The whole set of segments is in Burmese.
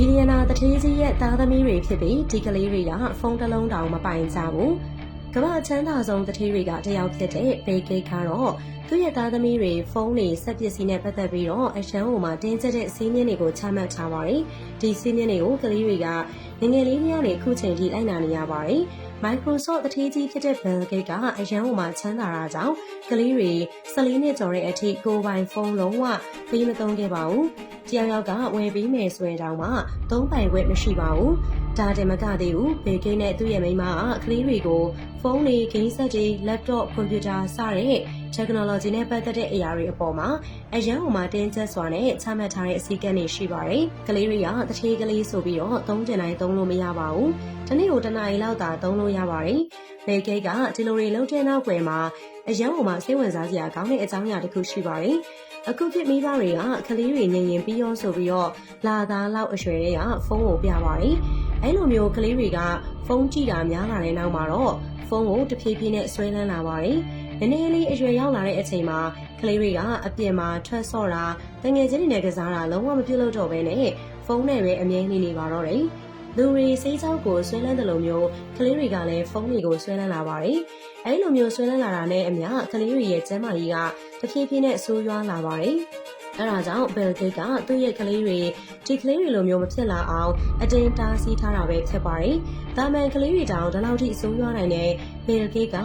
ဘီလီယံနာတထေးကြီးရဲ့သားသမီးတွေဖြစ်ပြီးဒီကလေးတွေကဖုန်းတစ်လုံးတောင်မပိုင်ကြဘူးကမ္ဘာချမ်းသာဆုံးတထေးတွေကတယောက်ဖြစ်တဲ့ဘေဂိတ်ကတော့သူ့ရဲ့သားသမီးတွေဖုန်းတွေစက်ပစ္စည်းနဲ့ပတ်သက်ပြီးတော့အရှမ်းဟိုမှာတင်းကျပ်တဲ့စီးမြင့်တွေကိုချမှတ်ထားပါတယ်ဒီစီးမြင့်တွေကိုကလေးတွေကငယ်ငယ်လေးများနဲ့အခုချိန်ထိလိုက်နာနေရပါတယ် Microsoft တထေးကြီးဖြစ်တဲ့ Bill Gates ကအရန်ဟိုမှာချမ်းသာတာကြောင့်ကလေးတွေ14နှစ်ကျော်တဲ့အထိကိုယ်ပိုင်ဖုန်းလုံးဝပေးမသုံးခဲ့ပါဘူး။ တယောက်ယောက်ကဝယ်ပြီးမယ်ဆိုရင်တောင်မှသုံးပိုင်ခွင့်မရှိပါဘူး။ဒါတင်မကသေးဘူး။ Bill Gates နဲ့သူ့ရဲ့မိန်းမကကလေးတွေကိုဖုန်းတွေ၊ဂိမ်းဆက်တွေ၊ laptop, computer စတဲ့ technology နဲ့ပတ်သက်တဲ့အရာတွေအပေါ်မှာအရန်ဟိုမှာတင်းကျပ်စွာနဲ့ချမှတ်ထားတဲ့အစည်းအကမ်းတွေရှိပါတယ်။ကလေးတွေကတထေးကလေးဆိုပြီးတော့သုံးကျင်တိုင်းသုံးလို့မရပါဘူး။တနေ့ကိုတစ်နာရီလောက်သာသုံးလို့ရပါတယ်။ဘေဂိတ်ကဒီလိုတွေလှုပ်တဲ့နောက်ွယ်မှာအရန်ဟိုမှာစိတ်ဝင်စားစရာကောင်းတဲ့အကြောင်းအရာတစ်ခုရှိပါတယ်။ အခုဖြစ်မိသားတွေကကလေးတွေငင်ရင်ပြီးရောဆိုပြီးတော့လာသားလောက်အရွယ်တွေကဖုန်းကိုပြပါတယ်။အဲလိုမျိုးကလေးတွေကဖုန်းကြည့်တာများလာတဲ့နောက်မှာတော့ဖုန်းကိုတဖြည်းဖြည်းနဲ့ဆွဲလန်းလာပါတယ်။နည်းနည်းလေးအရွယ်ရောက်လာတဲ့အချိန်မှာကလေးတွေကအပြင်မှာထွက်ဆော့တာတငယ်ချင်းတွေနဲ့ကစားတာလုံးဝမပြုတ်လို့တော့ဘဲနဲ့ဖုန်းနဲ့ပဲအမြဲနေနေပါတော့တယ်။ လူတွေစိတ်ချောက်ကိုဆွဲလန်းတယ်လို့မျိုးကလေးတွေကလည်းဖုန်းတွေကိုဆွဲလန်းလာပါတယ်။အဲဒီလိုမျိုးဆွဲလန်းလာတာနဲ့အမျှကလေးတွေရဲ့ကျန်းမာရေးကတဖြည်းဖြည်းနဲ့ဆိုးရွားလာပါတယ်။အဲဒါကြောင့် Bill Gates ကသူ့ရဲ့ကလေးတွေဒီကလေးတွေလိုမျိုးမဖြစ်လာအောင်အတင်းတားဆီးထားတာပဲဖြစ်ပါတယ်။ဒါမှန်ကလေးတွေတောင်ဒီလောက်ထိအဆိုးရွားနိုင်တဲ့ Bill Gates က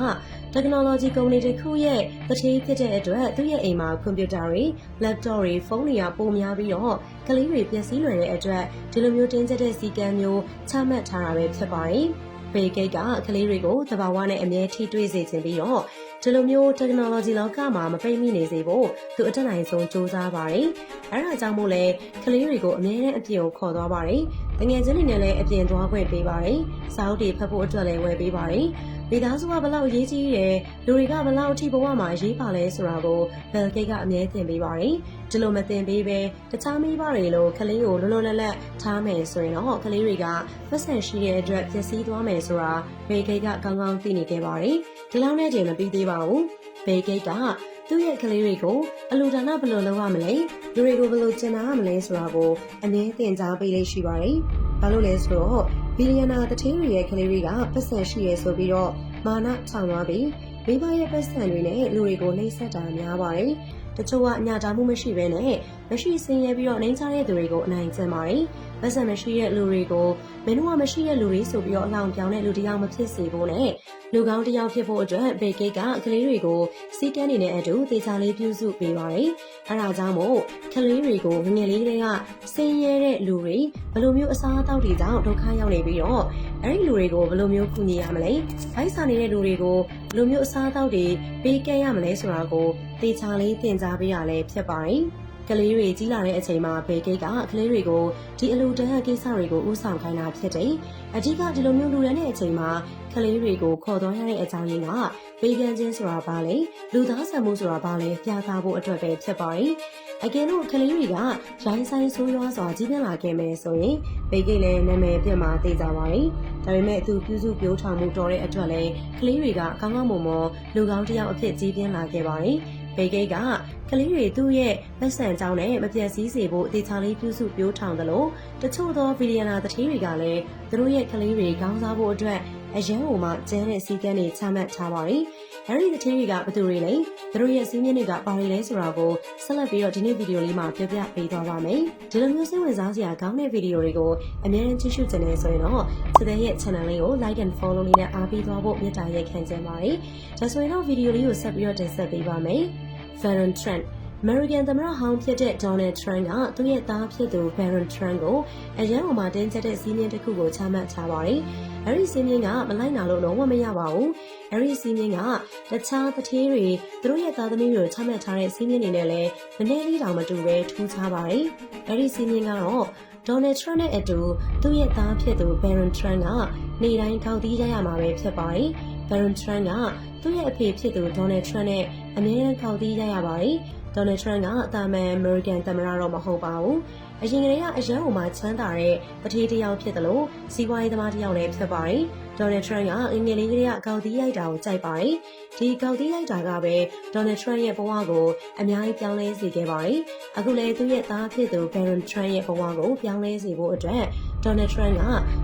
technology ကုမ္ပဏီတစ်ခုရဲ့တတိဖြစ်တဲ့အတွက်သူ့ရဲ့အိမ်မှာကွန်ပျူတာတွေ laptop တွေ ဖုန်းတွေကပုံများပြီးတော့ကလေးတွေပျက်စီးလွယ်တဲ့အတွက်ဒီလိုမျိုးတင်းကျပ်တဲ့စီကံမျိုးချမှတ်ထားတာပဲဖြစ်ပါတယ်။ဘေဂိတ်ကကလေးတွေကိုသဘာဝနဲ့အမြဲထိတွေ့စေခြင်းပြီးတော့ဒီလိုမျိုး technology လောကမှာမပိတ်မိနေစေဖို့သူအတက်နိုင်ဆုံးစူးစမ်းပါတယ်။အဲဒါကြောင့်မို့လဲကလေးတွေကိုအမြဲတမ်းအပြင်ကိုခေါ်သွားပါတယ်။တငယ်ချင်းတွေနဲ့လည်းအပြင်သွားခွင့်ပေးပါတယ်။စာအုပ်တွေဖတ်ဖို့အတွက်လည်းဝယ်ပေးပါတယ်။မိသားစုကဘလောက်အရေးကြီးတယ်လူတွေကဘလောက်အထိဘဝမှာအရေးပါလဲဆိုတာကိုဘယ်ဂိတ်ကအမြဲသင်ပေးပါတယ်။ဒီလိုမသင်ပေးဘဲတခြားမိဘတွေလိုကလေးကိုလွတ်လွတ်လပ်လပ်ထားမယ်ဆိုရင်တော့ကလေးတွေကပတ်စံရှိတဲ့အတွက်ပျက်စီးသွားမယ်ဆိုတာဘေဂိတ်ကကောင်းကောင်းသိနေခဲ့ပါတယ်။ဒီလောက်နဲ့တည်းမပြီးသေးပါဘူး။ဘေဂိတ်က သူ့ရဲ့ကလေးတွေကိုအလူဒါနဘယ်လိုလုပ်ရမလဲလူတွေကိုဘယ်လိုကျင်နာရမလဲဆိုတာကိုအနည်းသင်ကြားပေးလေးရှိပါတယ်။ဘာလို့လဲဆိုတော့ဘီလီယံနာတထင်းတွေရဲ့ကလေးတွေကပတ်စံရှိရဲဆိုပြီးတော့မာနထောင်သွားပြီးမိဘရဲ့ပတ်စံတွေနဲ့လူတွေကိုနှိပ်စက်တာများပါတယ်။တချို့ကအညာတာမှုမရှိဘဲနဲ့မရှိစင်ရဲပြီးတော့နှိမ်ချတဲ့သူတွေကိုအနိုင်ကျင့်ပါတယ်။ပတ်စံမရှိတဲ့လူတွေကိုမင်းတို့ကမရှိတဲ့လူတွေဆိုပြီးတော့အလောင်ပြောင်းတဲ့လူတစ်ယောက်မဖြစ်စေဖို့နဲ့လူကောင်းတစ်ယောက်ဖြစ်ဖို့အတွက်ဘေကိတ်ကကလေးတွေကိုစီးကန်းနေတဲ့အတူတေချာလေးပြုစုပေးပါတယ်။အဲဒါကြောင့်မို့ကလေးတွေကိုငငယ်လေးကလေးကစင်ရဲတဲ့လူတွေဘယ်လိုမျိုးအစားအသောက်တွေကြောင့်ဒုက္ခရောက်နေပြီးတော့အဲ့ဒီလူတွေကိုဘယ်လိုမျိုးကူညီရမလဲ။ဘိုက်စာနေတဲ့လူတွေကိုဘယ်လိုမျိုးအစားအသောက်တွေပေးကမ်းရမလဲဆိုတာကိုတေချာလေးသင်ကြားပေးရလဲဖြစ်ပါတယ်။ ကလေးတွေကြီးလာတဲ့အချိန်မှာဘေကိတ်ကကလေးတွေကိုဒီအလူတန်းကိစ္စတွေကိုဥဆောင်ခိုင်းတာဖြစ်တယ်။အကြီးကဒီလိုမျိုးလူရန်တဲ့အချိန်မှာကလေးတွေကိုခေါ်သွားရတဲ့အကြောင်းရင်းကဘေးကန်းချင်းဆိုတာဘာလဲလူသားဆန်မှုဆိုတာဘာလဲပြသဖို့အတွက်ပဲဖြစ်ပါတယ်။အကယ်လို့ကလေးတွေကရိုင်းဆိုင်ဆိုးရွားစွာကြီးပြင်းလာခဲ့မယ်ဆိုရင်ဘေကိတ်လည်းနာမည်ပြတ်မှာသိကြပါမယ်။ဒါပေမဲ့သူပြုစုပြောထောင်မှုတော်တဲ့အတွက်လည်းကလေးတွေကကောင်းကောင်းမွန်မွန်လူကောင်းတစ်ယောက်အဖြစ်ကြီးပြင်းလာခဲ့ပါတယ်။ ဘေဂိတ်ကကလေးတွေသူ့ရဲ့ပတ်စံကြောင်းနဲ့မပြတ်စည်းစေဖို့အသေးချာလေးပြုစုပြောထောင်တယ်လို့တချို့သောဗီဒီယနာသတင်းတွေကလည်းသူတို့ရဲ့ကလေးတွေခေါင်းစားဖို့အတွက်အရန်ဟိုမှကျန်းတဲ့စီကန်းတွေချမှတ်ထားပါတယ်။ အဲဒီသတင်းတွေကဘယ်သူတွေလဲသူတို့ရဲ့စီးမြင့်တွေကဘာတွေလဲဆိုတာကိုဆက်လက်ပြီးတော့ဒီနေ့ဗီဒီယိုလေးမှာပြပြပေးသွားပါမယ်။ဒီလိုမျိုးစိတ်ဝင်စားစရာကောင်းတဲ့ဗီဒီယိုတွေကိုအများကြီးကြည့်ရှုကြနေဆိုရင်တော့စစ်တဲ့ရဲ့ channel လေးကို like and follow လေးနဲ့အားပေးသွားဖို့မြတ်တာရက်ခံကြပါတယ်။ဒါဆိုရင်တော့ဗီဒီယိုလေးကိုဆက်ပြီးတော့တင်ဆက်ပေးပါမယ်။ Baron Trump American သမ္မတဟောင်းဖြစ်တဲ့ Donald Trump ကသူ့ရဲ့သားဖြစ်သူ Baron Trump ကိုအရန်ပေါ်မှာတင်းကျပ်တဲ့စီးမြင်တစ်ခုကိုချမှတ်ထားပါတယ်။အဲဒီစီးမြင်ကမလိုက်နာလို့လုံးဝမရပါဘူး။ အဲဒီစီးမြင်ကတခြားတထေးတွေသူတို့ရဲ့သားသမီးတွေကိုချမှတ်ထားတဲ့စီးမြင်တွေနဲ့လည်းမနည်းလေးတောင်မတူပဲထူးခြားပါတယ်။အဲဒီစီးမြင်ကတော့ Donald Trump နဲ့အတူသူ့ရဲ့သားဖြစ်သူ Baron Trump ကနေတိုင်းထောက်တီးကြရမှာပဲဖြစ်ပါတယ်။ Baron Trump ကသူ့ရဲ့အဖေဖြစ်သူ Donald Trump နဲ့အမြဲတမ်းခေါ်သီးရရပါတယ်။ Donald Trump ကအသာမန် American သမ္မတတော့မဟုတ်ပါဘူး။အရင်ကတည်းကအရန်ဟိုမှာချမ်းသာတဲ့ပထေးတစ်ယောက်ဖြစ်တယ်လို့စီးပွားရေးသမားတစ်ယောက်လည်းဖြစ်ပါတယ်။ ဒေါ်နယ်ထရန့်ကအင်္ဂလိပ်ကလေးကကောက်သီးရိုက်တာကိုကြိုက်ပါတယ်။ဒီကောက်သီးရိုက်တာကပဲဒေါ်နယ်ထရန့်ရဲ့ဘဝကိုအများကြီးပြောင်းလဲစေခဲ့ပါတယ်။အခုလည်းသူ့ရဲ့သားဖြစ်သူဘယ်ရန်ထရန့်ရဲ့ဘဝကိုပြောင်းလဲစေဖို့အတွက်ဒေါ်နယ်ထရန့်က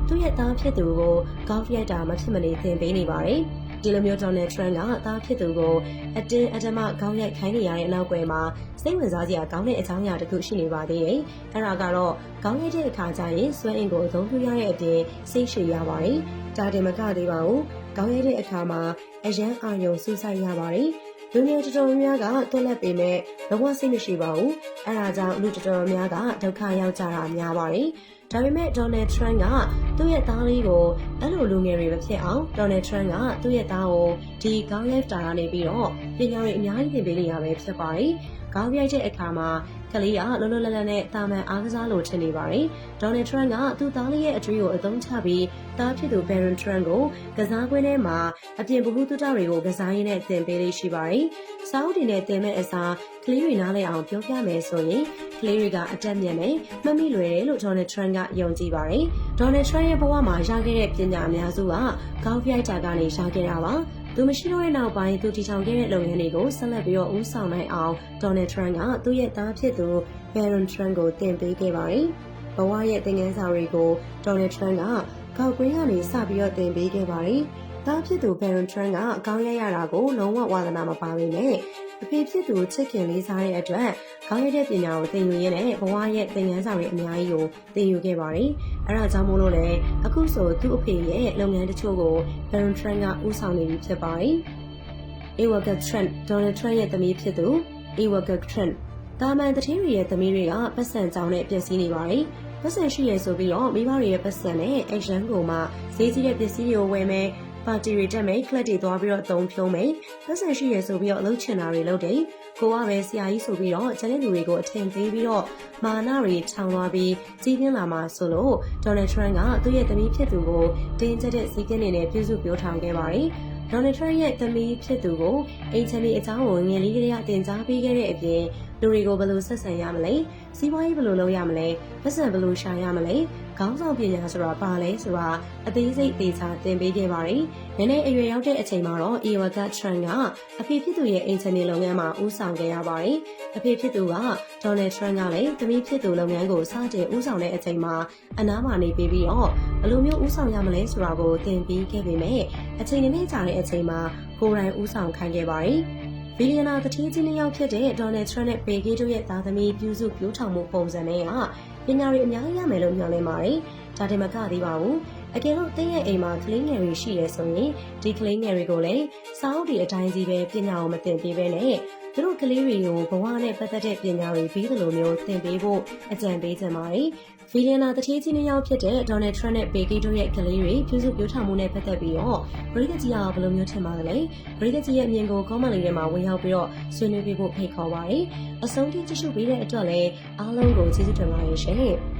သူ့ရဲ့သားဖြစ်သူကိုကောက်ရိုက်တာမဖြစ်မနေသင်ပေးနေပါတယ်။ ဒီလိုမျိုးဒေါ်နယ်ထရန့်ကသားဖြစ်သူကိုအတင်းအဓမ္မခေါင်းရိုက်ခိုင်းနေရတဲ့နောက်ွယ်မှာစိတ်ဝင်စားစရာကောင်းတဲ့အကြောင်းအရာတစ်ခုရှိနေပါသေးတယ်။အဲ့ဒါကတော့ခေါင်းရိုက်တဲ့အခါကျရင်စွဲအင်ကိုအသုံးပြုရတဲ့အပြင်စိတ်ရှည်ရပါတယ်။ဒါတင်မကသေးပါဘူး။ခေါင်းရိုက်တဲ့အခါမှာအရန်အာရုံစူးစိုက်ရပါတယ်။ လူမျိုးတော်တော်များများကတွက်လက်ပေမဲ့ဘဝစိတ်မရှိပါဘူး။အဲဒါကြောင့်လူတော်တော်များကဒုက္ခရောက်ကြတာများပါတယ်။ဒါပေမဲ့ဒေါ်နယ်ထရန့်ကသူ့ရဲ့သားလေးကိုအဲ့လိုလူငယ်တွေမဖြစ်အောင်ဒေါ်နယ်ထရန့်ကသူ့ရဲ့သားကိုဒီကောင်းရိုက်တာကနေပြီးတော့ပညာရေးအများကြီးသင်ပေးနေရပဲဖြစ်ပါတယ်။ ကောင်းရိုက်တဲ့အခါမှာကလေးကလောလောလတ်လတ်နဲ့တာမန်အားကစားလို့ထင်နေပါတယ်။ဒေါ်နယ်ထရန့်ကသူ့သားလေးရဲ့အတွေ့ကိုအသုံးချပြီးသားဖြစ်သူဘယ်ရန်ထရန့်ကိုကစားကွင်းထဲမှာအပြင်ဗဟုသုတတွေကိုကစားရင်းနဲ့သင်ပေးလေးရှိပါတယ်။စာအုပ်တွေနဲ့သင်မဲ့အစားကလေးတွေနားလည်အောင်ပြောပြမယ်ဆိုရင်ကလေးတွေကအတက်မြတ်နဲ့မမိလွယ်တယ်လို့ဒေါ်နယ်ထရန့်ကယုံကြည်ပါတယ်။ဒေါ်နယ်ထရန့်ရဲ့ဘဝမှာရခဲ့တဲ့ပညာအများစုကကောင်းပြိုက်တာကနေရခဲ့တာပါ။ သူမရှိတော့တဲ့နောက်ပိုင်းသူတည်ထောင်ခဲ့တဲ့လုပ်ငန်းတွေကိုဆက်လက်ပြီးတော့ဦးဆောင်နိုင်အောင်ဒေါ်နယ်ထရန့်ကသူ့ရဲ့သားဖြစ်သူဘယ်ရန်ထရန့်ကိုတင်ပေးခဲ့ပါတယ်။ဘဝရဲ့သင်ခန်းစာတွေကိုဒေါ်နယ်ထရန့်ကကောက်ကွင်းကနေစပြီးတော့တင်ပေးခဲ့ပါတယ်။သားဖြစ်သူဘယ်ရန်ထရန့်ကအကောင်းရရတာကိုလုံးဝဝါသနာမပါဘဲနဲ့အဖေဖြစ်သူချစ်ခင်လေးစားတဲ့အတွက် ခေါင်းရတဲ့ပညာကိုသင်ယူရင်းနဲ့ဘဝရဲ့သင်ခန်းစာတွေအများကြီးကိုသင်ယူခဲ့ပါတယ်။အဲဒါကြောင့်မို့လို့လည်းအခုဆိုသူ့အဖေရဲ့လုပ်ငန်းတချို့ကို Baron Trent ကဦးဆောင်နေပြီဖြစ်ပါတယ်။ Ewaka Trent Donald Trent ရဲ့သမီးဖြစ်သူ Ewaka Trent တာမန်တထင်းတွေရဲ့သမီးတွေကပတ်စံကြောင်းနဲ့ပျက်စီးနေပါတယ်။ပတ်စံရှိရဆိုပြီးတော့မိဘတွေရဲ့ပတ်စံနဲ့ action ကိုမှဈေးကြီးတဲ့ပစ္စည်းတွေကိုဝယ်မယ်ပါတီတွေတက်မယ်ကလပ်တွေသွားပြီးတော့အသုံးဖြုံးမယ်ပတ်စံရှိရဆိုပြီးတော့အလုပ်ချင်တာတွေလုပ်တယ် ကိုကပဲဆရာကြီးဆိုပြီးတော့ကျန်တဲ့လူတွေကိုအထင်သေးပြီးတော့မာနတွေခြောင်သွားပြီးကြီးပြင်းလာမှာဆိုလို့ဒေါ်နယ်ထရန့်ကသူ့ရဲ့သမီးဖြစ်သူကိုတင်းကျပ်တဲ့စည်းကမ်းတွေနဲ့ပြုစုပြောထောင်ခဲ့ပါတယ်ဒေါ်နယ်ထရန့်ရဲ့သမီးဖြစ်သူကိုအိမ်ချမ်းလေးအကြောင်းကိုငယ်လေးကလေးကတင် जा ပေးခဲ့တဲ့အပြင် လူတွေကိုဘယ်လိုဆက်ဆံရမလဲစီးပွားရေးဘယ်လိုလုပ်ရမလဲပတ်စံဘယ်လိုရှာရမလဲခေါင်းဆောင်ပညာဆိုတာပါလဲဆိုတာအသေးစိတ်သေးချာသင်ပေးခဲ့ပါတယ်။နည်းနည်းအရွယ်ရောက်တဲ့အချိန်မှာတော့ Ewaka Tran ကအဖေဖြစ်သူရဲ့အိမ်ချမ်းနေလုပ်ငန်းမှာဦးဆောင်ခဲ့ရပါတယ်။အဖေဖြစ်သူက Donald Trump ကလည်းသမီးဖြစ်သူလုပ်ငန်းကိုစတင်ဦးဆောင်တဲ့အချိန်မှာအနားမှာနေပြီးပြီးတော့ဘယ်လိုမျိုးဦးဆောင်ရမလဲဆိုတာကိုသင်ပေးခဲ့ပေမဲ့အချိန်နဲ့ကြာတဲ့အချိန်မှာကိုယ်တိုင်ဦးဆောင်ခိုင်းခဲ့ပါတယ်။ ဘီလီယံနာတတိကြီးနှစ်ယောက်ဖြစ်တဲ့ဒေါ်နယ်ထရန့်နဲ့ပေဂေးတို့ရဲ့သားသမီးပြုစုပြောထောင်မှုပုံစံတွေကပညာတွေအများကြီးရမယ်လို့မျှော်လင့်ပါတယ်။ဒါတင်မကသေးပါဘူး။အကယ်လို့တင်းရဲ့အိမ်မှာကလေးငယ်တွေရှိရဲဆိုရင်ဒီကလေးငယ်တွေကိုလည်းစာအုပ်တွေအတိုင်းကြီးပဲပညာကိုမသင်ပေးဘဲနဲ့ သူတို့ကလေးတွေကိုဘဝနဲ့ပတ်သက်တဲ့ပညာတွေပြီးသလိုမျိုးသင်ပေးဖို့အကြံပေးချင်ပါတယ်။ဗီလီယံနာတတိကြီးနှစ်ယောက်ဖြစ်တဲ့ဒေါ်နယ်ထရန့်နဲ့ဘေကီတို့ရဲ့ကလေးတွေပြုစုပြောထောင်မှုနဲ့ပတ်သက်ပြီးတော့ဘရိကကြီးကဘယ်လိုမျိုးထင်ပါသလဲ။ဘရိကကြီးရဲ့အမြင်ကို comment လေးထဲမှာဝင်ရောက်ပြီးတော့ဆွေးနွေးပေးဖို့ဖိတ်ခေါ်ပါတယ်။အဆုံးထိကြည့်ရှုပေးတဲ့အတွက်လည်းအားလုံးကိုကျေးဇူးတင်ပါတယ်ရှင်။